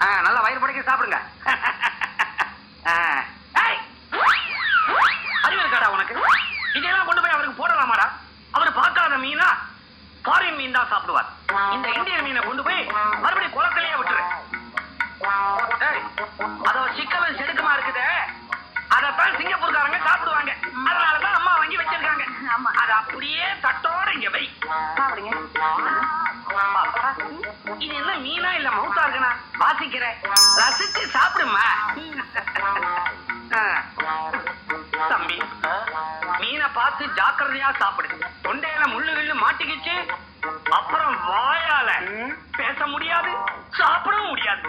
நல்லா வயிறு படைக்க சாப்பிடுங்க! அறிவு இருக்காடா உனக்கு? இதெல்லாம் கொண்டு போய் அவருக்கு போடலாமாடா? அவர் பார்க்காத மீனா ஃபாரின் மீன் தான் சாப்பிடுவார். இந்த இந்தியன் மீனை கொண்டு போய் மறுபடியும் குளத்திலேயே விட்டுரு. அதோ சிக்கலும் செடுக்குமா இருக்குதே? அதைத்தான் சிங்கப்பூர்காரங்க சாப்பிடுவாங்க. அதனாலதான் அம்மா வாங்கி வச்சிருக்காங்க. ஆமா. அது அப்படியே தட்டோட இங்க வை. சாப்பிடுங்க. வாசிக்கிறேன். ரசிச்சு சாப்பிடுமா. தம்பி மீனை பார்த்து ஜாக்கிரதையா சாப்பிடு. தொண்டையில முள்ளு கிள்ளு மாட்டிக்கிச்சு. அப்புறம் வாயால பேச முடியாது சாப்பிடவும் முடியாது.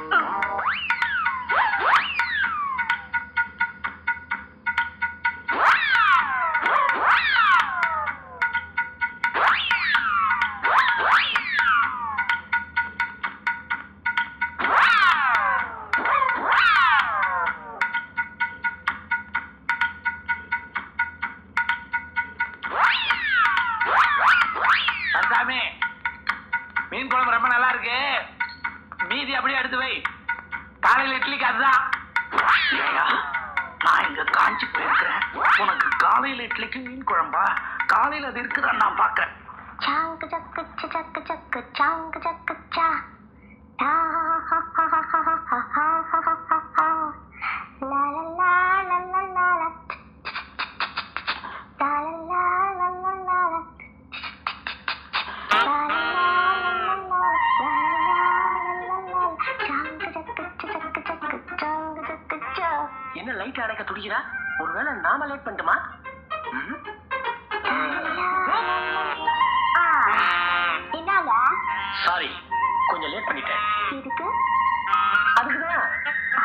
மீதி அப்படியே எடுத்து வை. காலையில் இட்லிக்கு அதுதான் நான் இங்க காஞ்சி போயிருக்கிறேன். உனக்கு காலையில் இட்லிக்கு மீன் குழம்பா? காலையில் அது இருக்குதான்னு நான் பாக்குறேன் சாங்கு சக்கு சக்கு சக்கு சாங்கு சக்கு சா. லைட் அடைக்க துடிக்கிறா ஒருவேளை நாம லேட் பண்ணிட்டுமா? இந்தாங்க சாரி கொஞ்சம் லேட் பண்ணிட்டேன். இதுக்கு அதுக்குதான்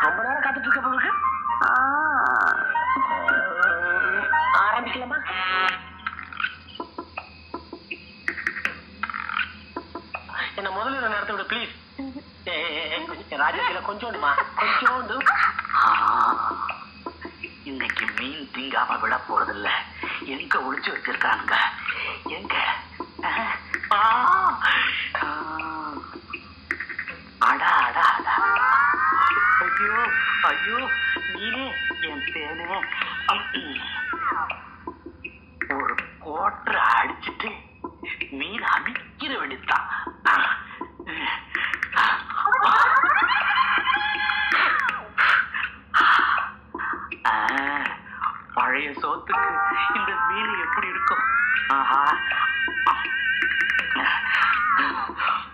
ரொம்ப நேரம் காத்துட்டு இருக்க ஆ. ஆரம்பிக்கலாமா? என்ன முதல்ல ஒரு நேரத்தை விடு ப்ளீஸ் ராஜகீல கொஞ்சோண்டுமா? கொஞ்சோண்டு. ஆ, இன்னைக்கு மீன் திங்காம விட போறதில்ல எங்க ஒழிச்சு வச்சிருக்கானுங்க? எங்க? பழைய சோத்துக்கு இந்த மீன் எப்படி இருக்கும்? ஆஹா.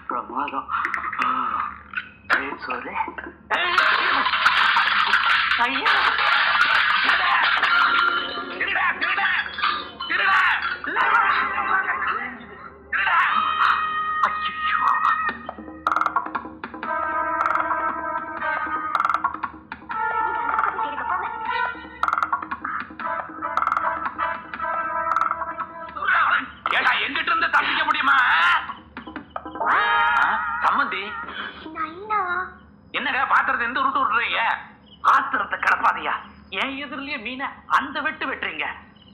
பிரமாதம். ஏய், சோறு ஐயா. தப்பிக்க முடியுமா? சம்மந்தி. நைனா. என்னங்க பாத்திரத்தை எந்த உருட்டு விட்டுறீங்க ஆத்திரத்தை கிடப்பாதையா என் எதிரிலேயே மீனை அந்த வெட்டு வெட்டுறீங்க.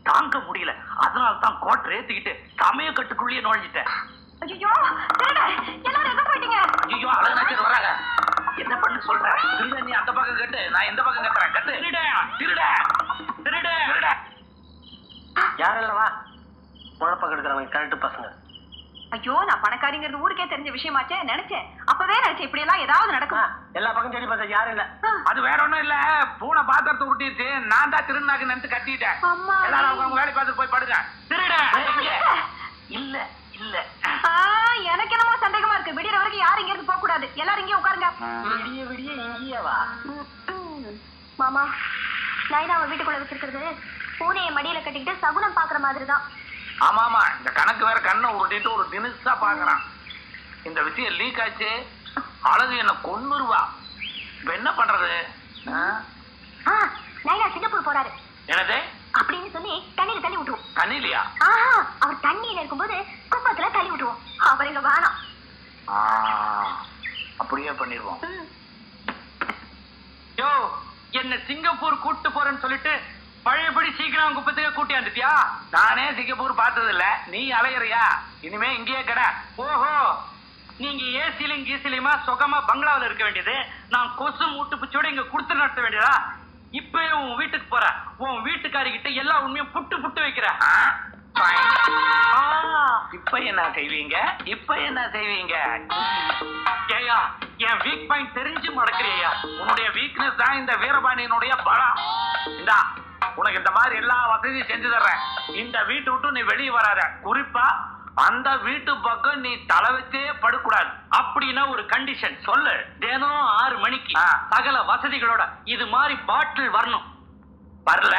தாங்க முடியல. அதனால தான் கோட்டை ஏத்திக்கிட்டு சமய கட்டுக்குள்ளேயே நுழைஞ்சிட்டேன். ஐயோ திருட எல்லாரும் எங்க போயிட்டீங்க? ஐயோ அழகாச்சும் வராங்க. என்ன பண்ணு சொல்ற? திருட நீ அந்த பக்கம் கட்டு. நான் எந்த பக்கம் கட்டுறேன். கட்டு. திருட. திருட. திருட. திருட. யாரெல்லாம் குழப்பம் கெடுக்கிறவங்க கரெக்டு பசங்க. ஐயோ நான் பணக்காரிங்கிறது ஊருக்கே தெரிஞ்ச விஷயமாச்சே நினைச்சேன். அப்பவே நினைச்சேன் இப்படி எல்லாம் ஏதாவது நடக்கும். எல்லா பக்கம் தேடி பார்த்தா யாரும் இல்ல. அது வேற ஒண்ணும் இல்ல. பூனை பாத்திரத்தை உருட்டிடுச்சு நான் தான் திருநாக்கு நினைச்சு கட்டிட்டேன். அம்மா. எல்லாரும் அவங்க வேலை பார்த்துட்டு போய் படுங்க. திருட. இல்ல இல்ல. ஆ, எனக்கு என்னமோ சந்தேகமா இருக்கு. விடியற வரைக்கும் யாரும் இங்க இருந்து போக கூடாது எல்லாரும் இங்கே உட்காருங்க. விடிய விடிய இங்கேயே வா. மாமா நைனாவை வீட்டுக்குள்ள வச்சிருக்கிறது. பூனையை மடியில கட்டிக்கிட்டு சகுனம் பாக்குற மாதிரி தான் ஆமா ஆமா இந்த கணக்கு வேற கண்ணை உருட்டிட்டு ஒரு தினுசா பாக்குறான் இந்த விஷயம் லீக் ஆச்சு. அழகு என்ன கொன்னுருவா. இப்ப என்ன பண்றது? ஆ? ஆ நைனா சிங்கப்பூர் போறாரு. என்னது? அப்படின்னு சொல்லி தண்ணியில தள்ளி விட்டுருவோம். தண்ணிலையா ஆஹா அவர் தண்ணியில இருக்கும்போது குப்பத்துல தள்ளி விட்டுருவோம். அவர் இங்க வேணாம் ஆ, அப்படியே பண்ணிடுவோம். யோ என்ன சிங்கப்பூர் கூட்டு போறேன்னு சொல்லிட்டு பழையபடி சீக்கிரம் குப்பத்துக்கு கூட்டியாந்துட்டியா நானே சிங்கப்பூர் பார்த்தது இல்ல நீ அலையறியா? இனிமே இங்கேயே கடை. ஓஹோ. நீங்க ஏசிலையும் கீசிலையுமா சுகமா பங்களாவில் இருக்க வேண்டியது? நான் கொசு மூட்டு பிச்சோட இங்க கொடுத்து நடத்த வேண்டியதா? இப்பவே உன் வீட்டுக்கு போற. உன் வீட்டுக்காரி கிட்ட எல்லா உண்மையும் புட்டு புட்டு வைக்கிற. இப்ப என்ன செய்வீங்க? இப்ப என்ன செய்வீங்க? ஏயா என் வீக் பாயிண்ட் தெரிஞ்சு மடக்கிறியா? உன்னுடைய வீக்னஸ் தான் இந்த வீரபாண்டியனுடைய பலம். இந்தா உனக்கு இந்த மாதிரி எல்லா வசதியும் செஞ்சு தர்றேன். இந்த வீட்டை விட்டு நீ வெளியே வராத. குறிப்பா அந்த வீட்டு பக்கம் நீ தலை வச்சே படுக்கூடாது அப்படின்னா ஒரு கண்டிஷன் சொல்லு. தினம் ஆறு மணிக்கு. சகல வசதிகளோட இது மாதிரி பாட்டில் வரணும். வரல.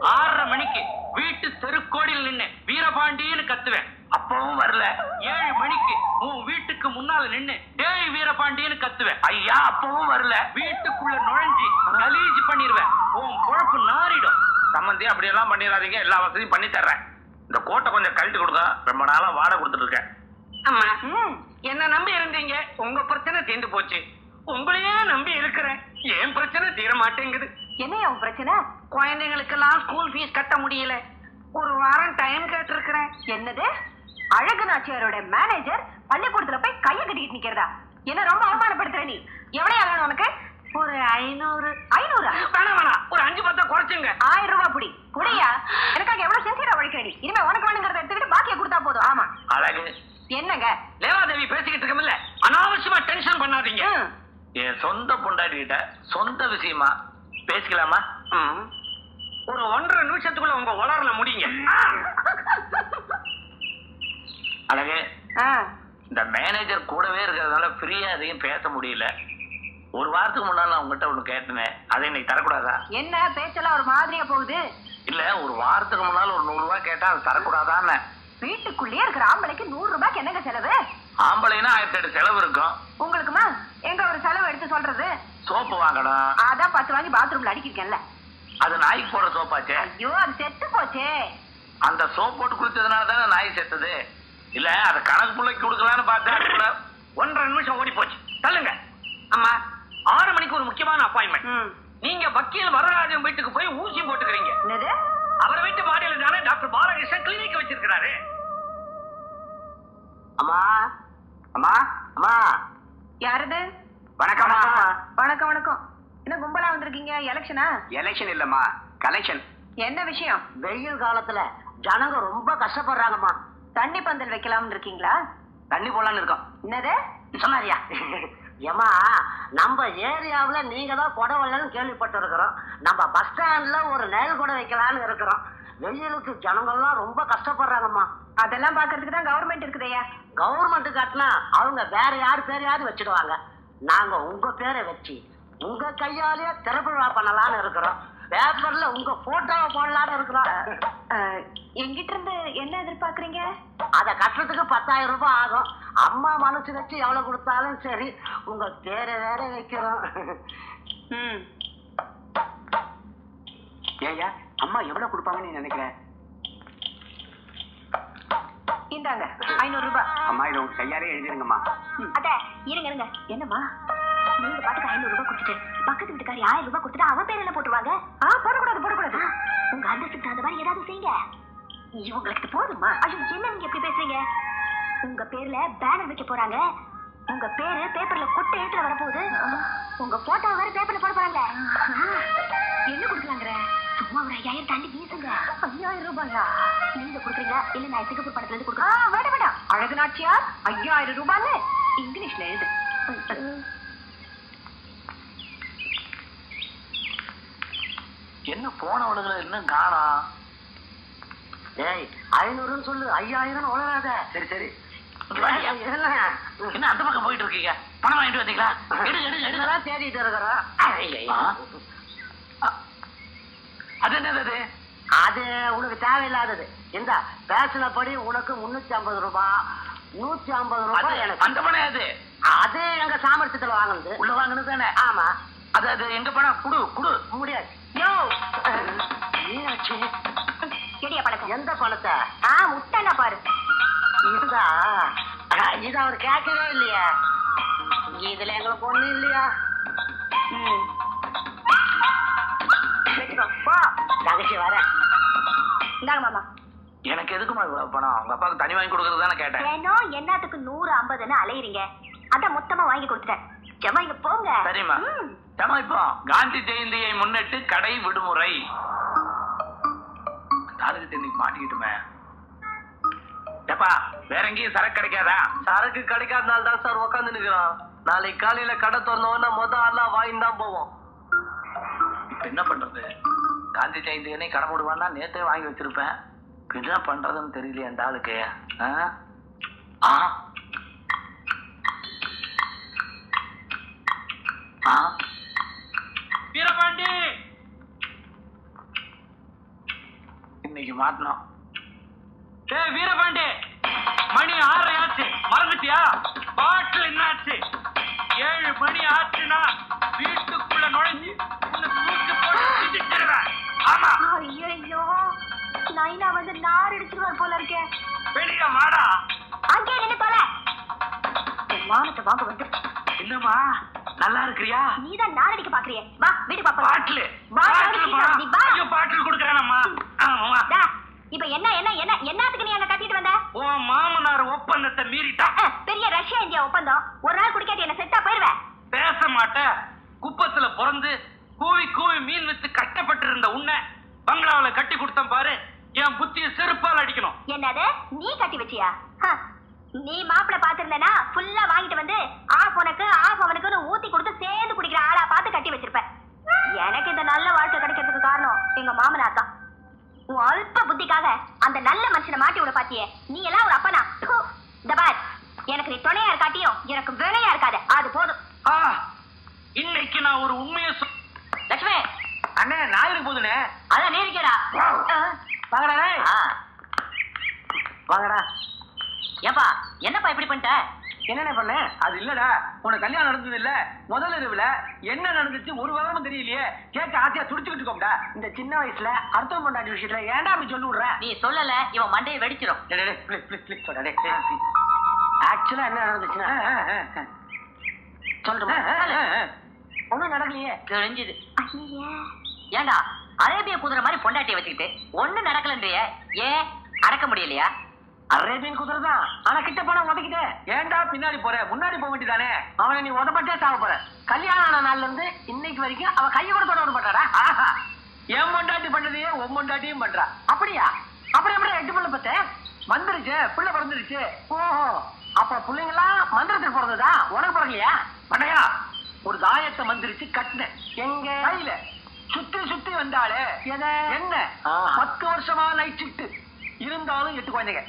ஆறரை மணிக்கு வீட்டு தெருக்கோடியில் நின்னு வீரபாண்டின்னு கத்துவேன். அப்பவும் வரல. ஏழு மணிக்கு உன் வீட்டுக்கு முன்னால நின்னு டேய் வீரபாண்டின்னு கத்துவேன். ஐயா அப்பவும் வரல. வீட்டுக்குள்ள நுழைஞ்சு கலீஜ் பண்ணிடுவேன் உன் பொழப்பு நாறிடும். சம்மந்தி அப்படியெல்லாம் பண்ணிடாதீங்க. எல்லா வசதியும் பண்ணி தர்றேன். இந்த கோட்டை கொஞ்சம் கழட்டி கொடுங்க ரொம்ப நாளா வாடகை கொடுத்துட்டு இருக்கேன். அம்மா என்ன நம்பி இருந்தீங்க? உங்க பிரச்சனை தீர்ந்து போச்சு. உங்களையே நம்பி இருக்கிறேன். என் பிரச்சனை தீர மாட்டேங்குது. என்னையா உன் பிரச்சனை? குழந்தைங்களுக்கெல்லாம் ஸ்கூல் ஃபீஸ் கட்ட முடியல. ஒரு வாரம் டைம் கேட்டிருக்கிறேன். என்னது? அழகு நாச்சியாரோட மேனேஜர் பள்ளிக்கூடத்துல போய் கைய கட்டிக்கிட்டு நிக்கிறதா? என்ன ரொம்ப அவமானப்படுத்துற நீ? எவ்வளவு வேணும் உனக்கு? ஒரு ஐநூறு. ஐநூறா? வேணாம் வேணாம் ஒரு அஞ்சு பத்தா குறைச்சுங்க. ஆயிரம் ரூபாய் புடி. புடியா எனக்காக எவ்வளவு சின்சியரா உழைக்கிற நீ? இனிமே உனக்கு வேணுங்கிறத எடுத்துக்கிட்டு பாக்கிய கொடுத்தா போதும். ஆமா. அழகு. என்னங்க? லேவாதேவி பேசிக்கிட்டு இருக்கமில்ல அனாவசியமா டென்ஷன் பண்ணாதீங்க. என் சொந்த பொண்டாட்டி கிட்ட சொந்த விஷயமா பேசிக்கலாமா. ஒரு ஒன்றரை நிமிஷத்துக்குள்ள உங்க உலரில் முடியுங்க. அழகு. ஆ, இந்த மேனேஜர் கூடவே இருக்கிறதுனால ஃப்ரீயா எதையும் பேச முடியல. ஒரு வாரத்துக்கு முன்னால நான் உங்ககிட்ட ஒண்ணு கேட்டேனே அதை இன்னைக்கு தரக்கூடாதா? என்ன பேச்செல்லாம் ஒரு மாதிரியா போகுது? இல்ல ஒரு வாரத்துக்கு முன்னால ஒரு நூறு ரூபாய் கேட்டா அது தரக்கூடாதான்னு. வீட்டுக்குள்ளேயே இருக்கிற ஆம்பளைக்கு நூறு ரூபாய்க்கு என்னங்க செலவு? ஆம்பளைனா ஆயிரத்தி எட்டு செலவு இருக்கும். உங்களுக்குமா? எங்க ஒரு செலவு எடுத்து சொல்றது? சோப்பு வாங்கணும் அதான் பத்து வாங்கி பாத்ரூம்ல அடிக்கிருக்கேன்ல அது நாய்க்கு போடுற சோப்பாச்சே. ஐயோ அது செத்து போச்சே. அந்த சோப் போட்டு குளிச்சதுனால தானே நாய் செத்துது? இல்ல அதை கணக்கு பிள்ளைக்கு கொடுக்கலான்னு பார்த்தேன் அதுக்குள்ள ஒன்றரை நிமிஷம் ஓடி போச்சு. தள்ளுங்க. அம்மா ஆறு மணிக்கு ஒரு முக்கியமான அப்பாயின்மெண்ட். நீங்க வக்கீல் வரராஜன் வீட்டுக்கு போய் ஊசி போட்டுக்கிறீங்க. அவர் வீட்டு மாடியில தானே டாக்டர் பாலகிருஷ்ணன் கிளினிக் வச்சிருக்கிறாரு. அம்மா அம்மா அம்மா. யாரது? வணக்கம்மா வணக்கம் வணக்கம். என்ன கும்பலா வந்திருக்கீங்க? எலெக்ஷனா எலெக்ஷன் இல்லம்மா கலெக்ஷன் என்ன விஷயம்? வெயில் காலத்துல ஜனங்க ரொம்ப கஷ்டப்படுறாங்கம்மா. தண்ணி பந்தல் வைக்கலாம்னு இருக்கீங்களா? தண்ணி போலான்னு இருக்கோம். என்னது? சொன்னாரியா ஏமா நம்ம ஏரியாவுல நீங்க தான் கொடை வரலன்னு கேள்விப்பட்டிருக்கிறோம். நம்ம பஸ் ஸ்டாண்ட்ல ஒரு நெல் கொடை வைக்கலாம்னு இருக்கிறோம். வெயிலுக்கு ஜனங்கள்லாம் ரொம்ப கஷ்டப்படுறாங்கம்மா. அதெல்லாம் பாக்குறதுக்கு தான் கவர்மெண்ட் இருக்குதையா கவர்மெண்ட் கட்டினா அவங்க வேற யார் பேரையாவது வச்சிடுவாங்க. நாங்க உங்க பேரை வச்சு உங்க கையாலேயே திறப்பு விழா பண்ணலாம்னு இருக்கிறோம். பேப்பர்ல உங்க போட்டோவை போடலாம்னு இருக்கிறோம். எங்கிட்ட இருந்து என்ன எதிர்பார்க்கறீங்க? அத கட்டுறதுக்கு பத்தாயிரம் ரூபாய் ஆகும். அம்மா மனசு வச்சு எவ்வளவு கொடுத்தாலும் சரி உங்க பேரை வேற வைக்கிறோம். ம். ஏயா அம்மா எவ்வளவு கொடுப்பாங்கன்னு நீ நினைக்கிற? இந்தாங்க ஐநூறு ரூபாய். அம்மா இதை உங்க கையாலே எழுதிருங்கம்மா அத இருங்க இருங்க. என்னம்மா? நீங்க பாட்டுக்கு ஐநூறு ரூபாய் கொடுத்துட்டு பக்கத்து வீட்டுக்காரி ஆயிரம் ரூபாய் கொடுத்துட்டு அவ பேர்ல போட்டுருவாங்க? ஆ போடக்கூடாது போடக்கூடாது. உங்க அந்தஸ்துக்கு தகுந்த மாதிரி ஏதாவது செய்யுங்க. இவங்களுக்கு போதுமா? ஐயோ என்ன நீங்க எப்படி பேசுறீங்க? உங்க பேர்ல பேனர் வைக்க போறாங்க. உங்க பேரு பேப்பர்ல கொட்டை எழுத்துல வரப்போகுது. உங்க போட்டோ வேற பேப்பர்ல போட போறாங்க. என்ன கொடுக்கலாங்கிற? சும்மா ஒரு ஐயாயிரம் தாண்டி வீசுங்க. ஐயாயிரம் ரூபாயா? நீங்க கொடுக்குறீங்க இல்ல நான் சிங்கப்பூர் பணத்துல இருந்து கொடுக்குறேன். வேட வேண்டாம். அழகு நாச்சியார் ஐயாயிரம் ரூபான்னு இங்கிலீஷ்ல எழுது. என்ன போனவளுகளை இன்னும் காணோம் ஏய் ஐநூறுன்னு சொல்லு. ஐயாயிரம் உளராத சரி சரி. என்ன என்ன அந்த பக்கம் போயிட்டு இருக்கீங்க? பணம் வாங்கிட்டு வந்தீங்களா? எடுங்க எடுங்க எடுங்க தேடிட்டு இருக்கிறோம். அது என்னது அது? அது உனக்கு தேவையில்லாதது. இந்த பேசினபடி உனக்கு முன்னூத்தி ஐம்பது ரூபாய் நூத்தி ஐம்பது ரூபாய் எனக்கு. அந்த பணம் அது அது எங்க சாமர்த்தியத்துல வாங்குனது. உள்ள வாங்கினது தானே? ஆமா. அது அது எங்க பணம்? குடு குடு. முடியாது. எந்த பணத்தை ஆ முட்டைனா பாரு. இதா இது அவர் கேட்கவே இல்லையா. இதுல எங்களுக்கு ஒண்ணு இல்லையா? தகச்சி வரேன் இந்தாங்க மாமா. எனக்கு எதுக்குமா இவ்வளவு பணம்? உங்க அப்பாவுக்கு தனி வாங்கி கொடுக்கறது தானே கேட்டேன். என்னத்துக்கு நூறு ஐம்பதுன்னு அலையுறீங்க. அதான் மொத்தமா வாங்கி கொடுத்துட்டேன். ஜமா இங்க போங்க. சரிம்மா. ம். ஏம்மா இப்போ காந்தி ஜெயந்தியை முன்னிட்டு கடை விடுமுறை. தாலுக்கு இன்னைக்கு மாட்டிக்கிட்டுமே. ஏப்பா வேற எங்கேயும் சரக்கு கிடைக்காதா? சரக்கு கிடைக்காதனால தான் சார் உட்காந்து நிக்கிறான் நாளைக்கு காலையில கடை திறந்தோன்னா மொத ஆளா வாங்கி தான் போவோம். இப்ப என்ன பண்றது? காந்தி ஜெயந்தி அன்னைக்கு கடை மூடுவான்னா நேத்தே வாங்கி வச்சிருப்பேன். இப்ப என்ன பண்றதுன்னு தெரியலையே அந்த ஆளுக்கு? ஆ? ஆ? வீரபாண்டி! இன்னைக்கு மாட்டினோம் ஏய் வீரபாண்டி! மணி ஆறரை ஆச்சு. மறந்துட்டியா? பாட்டில் என்னாச்சு? ஏழு மணி ஆச்சுன்னா வீட்டுக்குள்ள நுழைஞ்சு உன்னை தூக்கி போட்டு மிதிச்சிடுவேன். ஆமா. ஐயோ நைனா வந்து நார் அடிச்சிருவார் போல இருக்கே. வெளியே வாடா. அங்கே நின்னு தொலை. மானத்தை வாங்க வந்து என்னம்மா? நல்லா இருக்கிறியா? நீதான் நார் அடிக்க பாக்குறியே. வா வீட்டுக்கு பாப்போம் பாட்டில். பாட்டில் நீ வா. ஐயோ பாட்டில் கொடுக்குறேனம்மா. ஆமா இப்ப என்ன என்ன என்ன என்னத்துக்கு நீ அங்க கத்திட்டு வந்த? உன் மாமனார் ஒப்பந்தத்தை மீறிட்டான் அஹ், பெரிய ரஷ்யா இந்தியா ஒப்பந்தம். ஒரு நாள் குடிக்காட்டி என்ன செத்தா போயிருவேன் பேச மாட்ட. குப்பத்துல பிறந்து கூவி கூவி மீன் வித்து கஷ்டப்பட்டு இருந்த உன்னை பங்களாவுல கட்டி கொடுத்தேன் பாரு. என் புத்திய செருப்பால் அடிக்கணும். என்னது? நீ கட்டி வச்சியா? நீ மாப்பிள பாத்திருந்தனா ஃபுல்லா வாங்கிட்டு வந்து ஆஃப் உனக்கு ஆஃப் அவனுக்குன்னு ஊத்தி கொடுத்து சேர்ந்து குடிக்கிற ஆளா பார்த்து கட்டி வச்சிருப்ப எனக்கு இந்த நல்ல வாழ்க்கை கிடைக்கிறதுக்கு காரணம் எங்க மாமனார் தான். உன் அல்ப புத்திக்காக அந்த நல்ல மனுஷனை மாட்டி விட பாத்தியே. நீ எல்லாம் ஒரு அப்பனா. ப்பு. இந்த பார். எனக்கு நீ துணையா இருக்காட்டியும் எனக்கு வினையா இருக்காத. அது போதும். ஆ, இன்னைக்கு நான் ஒரு உண்மையை லட்சுமி. அண்ணே ஞாயிறு போதுனே? அதான் நீ இருக்கேடா. வாங்கடா வாங்கடா. ஏப்பா என்னப்பா இப்படி பண்ணிட்ட? என்னென்ன பண்ண? அது இல்லடா. உனக்கு கல்யாணம் நடந்தது இல்ல முதல் இரவுல என்ன நடந்துச்சு ஒரு விவரமும் தெரியலையே. கேட்க ஆசையா துடிச்சுக்கிட்டு இருக்கோம்டா. இந்த சின்ன வயசுல அர்த்தம் பண்ணாடி விஷயத்துல ஏன்டா அப்படி சொல்லி விடுற நீ சொல்லல இவன் மண்டையை வெடிச்சிரும். ஆக்சுவலா என்ன நடந்துச்சுன்னா சொல்றேன் ஒண்ணும் நடக்கலையே. தெரிஞ்சுது. ஏண்டா அரேபிய குதிரை மாதிரி பொண்டாட்டியை வச்சுக்கிட்டு ஒண்ணு நடக்கலன்றிய. ஏன்? அடக்க முடியலையா? அரேபியன் குதிரை தான் ஆனா கிட்ட போனா உதக்கிட்டே. ஏன்டா பின்னாடி போற? முன்னாடி போக வேண்டியதானே? அவனை நீ உதப்பட்டே சாக போற. கல்யாணம் ஆன நாள்ல இருந்து இன்னைக்கு வரைக்கும் அவ கையை கூட தொட விட மாட்டாடா. ஆஹா. என் பொண்டாட்டி பண்ணதையே உன் பண்றா? அப்படியா? அப்புறம் எப்படி எட்டு பிள்ளை பத்த? வந்துருச்சு. பிள்ளை பிறந்துருச்சு. ஓஹோ. அப்ப பிள்ளைங்களாம் மந்திரத்துக்கு பிறந்ததா உனக்கு பிறக்கலையா? பண்ணையா ஒரு தாயத்தை மந்திரிச்சு கட்டினேன். எங்க? கையில. சுத்தி சுத்தி வந்தாளே என்ன? பத்து வருஷமா நைட் இருந்தாலும் எட்டு குழந்தைங்க.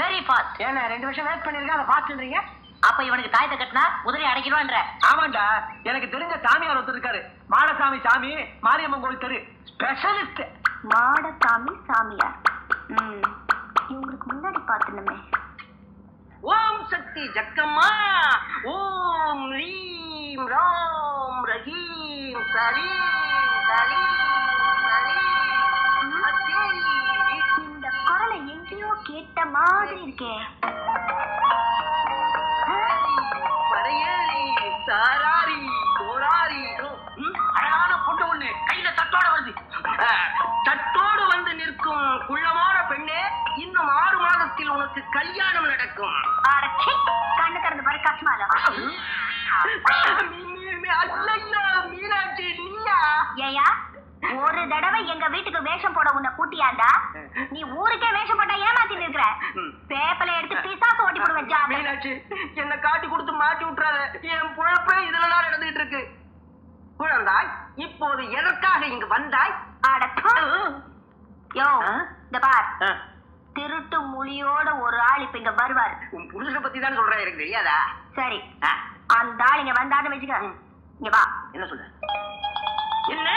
வெரி ஃபாஸ்ட் ஏன்னா ரெண்டு வருஷம் வெயிட் பண்ணிருக்கேன் அதை பார்த்துன்றீங்க அப்ப இவனுக்கு தாயத்தை கட்டினா குதிரை அடைக்கணும்ன்ற ஆமாண்டா எனக்கு தெரிஞ்ச சாமியார் ஒருத்தர் இருக்காரு. மாடசாமி சாமி மாரியம்மன் கோவில் தெரு. ஸ்பெஷலிஸ்ட் மாடசாமி சாமியார். ம் இவங்களுக்கு முன்னாடி பார்த்துனமே. ஓம் சக்தி ஜக்கம்மா. ஓம் ரீம் ராம் ரஹீம் சலீம் சலீம். கேட்ட மாதிரி இருக்கே. சாராரி கோராரி அழகான பொண்ணு ஒண்ணு. கையில தட்டோட வருது தட்டோடு வந்து நிற்கும் குள்ளமான பெண்ணே இன்னும் ஆறு மாதத்தில் உனக்கு கல்யாணம் நடக்கும். கண்ணு திறந்து பாரு அல்லையா மீனாட்சி நீயா? ஏயா ஒரு தடவை எங்க வீட்டுக்கு வேஷம் போட உன்னை கூட்டியாண்டா? நீ ஊருக்கே வேஷம் போட்டா ஏமாத்தி நிற்கிற பேப்பரை எடுத்து பிசாசு ஓட்டி போடுவேன். மீனாட்சி என்ன காட்டி கொடுத்து மாட்டி விட்டுறாத. என் புழப்பே இதுல தான் நடந்துட்டு இருக்கு. குழந்தாய் இப்போது எதற்காக இங்கு வந்தாய். யோ? இந்த பார். திருட்டு மொழியோட ஒரு ஆள் இப்ப இங்க வருவார். உன் புருஷனை பத்தி தான் சொல்றேன் எனக்கு தெரியாதா? சரி. அந்த ஆள் இங்க வந்தான்னு வச்சுக்க. இங்க வா. என்ன சொல்ற? என்ன?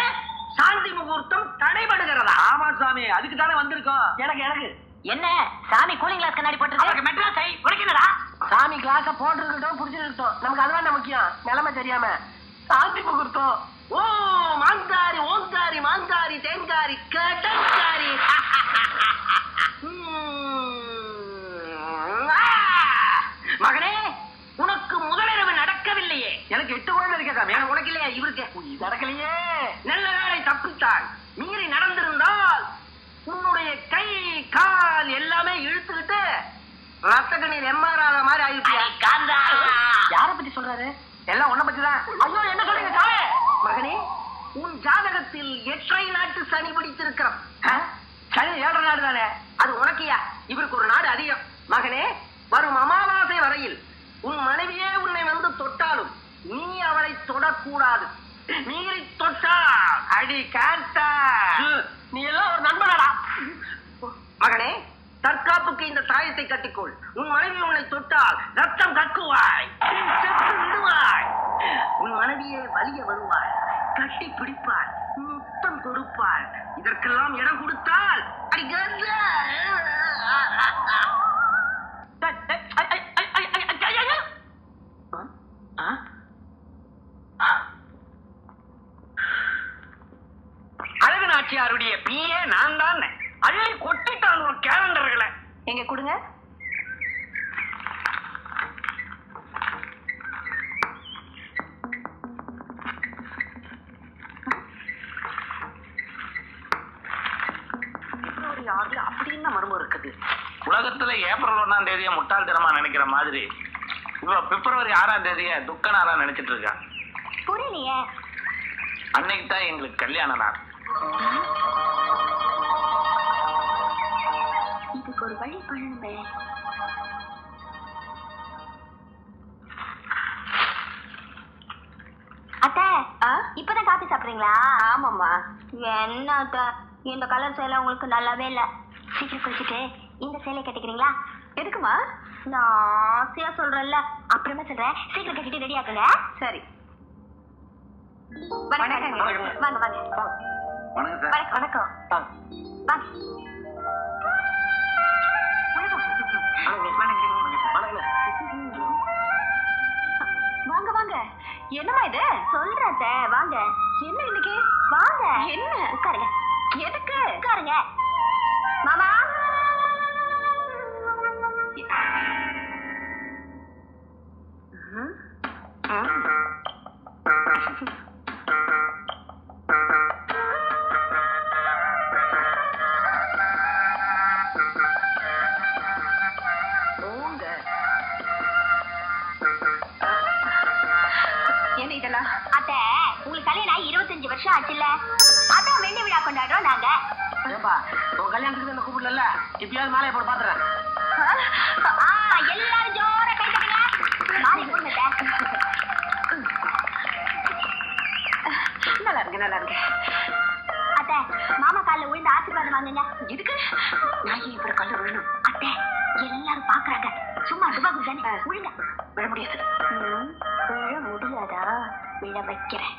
சாந்தி முகூர்த்தம் தடைபடுகிறதா? ஆமா சாமி அதுக்கு தானே வந்திருக்கோம். எனக்கு எனக்கு. என்ன? சாமி கூலிங் கிளாஸ் கண்ணாடி அவருக்கு போட்டு மெட்ராஸை உடைக்கிறடா சாமி கிளாஸ போட்டுருக்கட்டும் புடிச்சிருக்கட்டும். நமக்கு அதுதான் முக்கியம். நிலைமை தெரியாம. சாந்தி முகூர்த்தம். ஓ மாந்தாரி ஓந்தாரி மாந்தாரி தேங்காரி கடற்காரி! மகனே உனக்கு முதலிரவு நடக்கவில்லையே. எனக்கு எட்டு குழந்தை இருக்கே சாமி. உனக்கு இல்லையா இவருக்கு. நடக்கலையே. நல்ல தப்பித்தான் மீறி நடந்திருந்தால் உன்னுடைய கை கால் எல்லாம் ரத்த கண்ணீர் ஆன மாதிரி காந்தா. யார பத்தி சொல்றாரு? எல்லாம் உன்ன பத்தி தான் ஐயோ என்ன சொல்றீங்க சாவே மகனே உன் ஜாதகத்தில் எட்டரை நாட்டு சனி பிடித்திருக்கிறோம்? சனி ஏழரை நாடு தானே? அது உனக்கியா இவருக்கு ஒரு நாடு அதிகம். மகனே வரும் அமாவாசை வரையில் உன் மனைவியே உன்னை வந்து தொட்டாலும் நீ அவளை தொடக்கூடாது. நீரை தொட்டால் அடி காந்தா நீ எல்லாம் ஒரு நண்பனடா. மகனே தற்காப்புக்கு இந்த தாயத்தை கட்டிக்கொள். உன் மனைவி உன்னை தொட்டால் ரத்தம் கக்குவாய். செத்து விடுவாய். உன் மனைவியே வலிய வருவாள் கட்டி பிடிப்பாள் முத்தம் கொடுப்பாள். இதற்கெல்லாம் இடம் கொடுத்தால் அடி கந்தா. ஆ? அழகு நாச்சியாருடைய பிஏ நான் தான் அள்ளி கொட்டிட்டான் ஒரு எங்க கொடுங்க. உலகத்துல ஏப்ரல் ஒண்ணாம் தேதியை முட்டாள்தனமா நினைக்கிற மாதிரி. இவ பிப்ரவரி ஆறாம் தேதிய துக்க நாளா நினைச்சிட்டு இருக்கா. புரியலையே. அன்னைக்கு தான் எங்களுக்கு கல்யாண நாள். பண்ணணுமே அத்தை இப்பதான் காபி சாப்பிடுறீங்களா? ஆமாம்மா. என்ன அத்தை இந்த கலர் சேலை உங்களுக்கு நல்லாவே இல்ல. சீக்கிரம் குளிச்சுட்டு இந்த சேலை கட்டிக்கிறீங்களா? எதுக்குமா? நான் ஆசையா சொல்றேன்ல. அப்புறமா சொல்றேன். சீக்கிரம் கட்டிட்டு ரெடி ஆக்குங்க சரி. வணக்கம். வாங்க வாங்க. வணக்கம். வணக்கம். வாங்க. வாங்க வாங்க. என்னம்மா இது? சொல்றத வாங்க. என்ன இன்னைக்கு? வாங்க. என்ன? உட்காருங்க. எதுக்கு? உட்காருங்க. மாமா. போட்டு பாத்துறேன். எல்லாரும் ஜோரா கை தட்டுங்க. போடுங்க. நல்லா இருக்கு நல்லா இருக்கு அத்தை மாமா கால்ல விழுந்து ஆசீர்வாதம் வாங்குங்க. இதுக்கு நான் ஏன் இப்ப கல்லு விழணும் அத்தை எல்லாரும் பாக்குறாங்க. சும்மா துபா குதானே விழுங்க விழ முடியாது. விழ முடியாதா? விழ வைக்கிறேன்.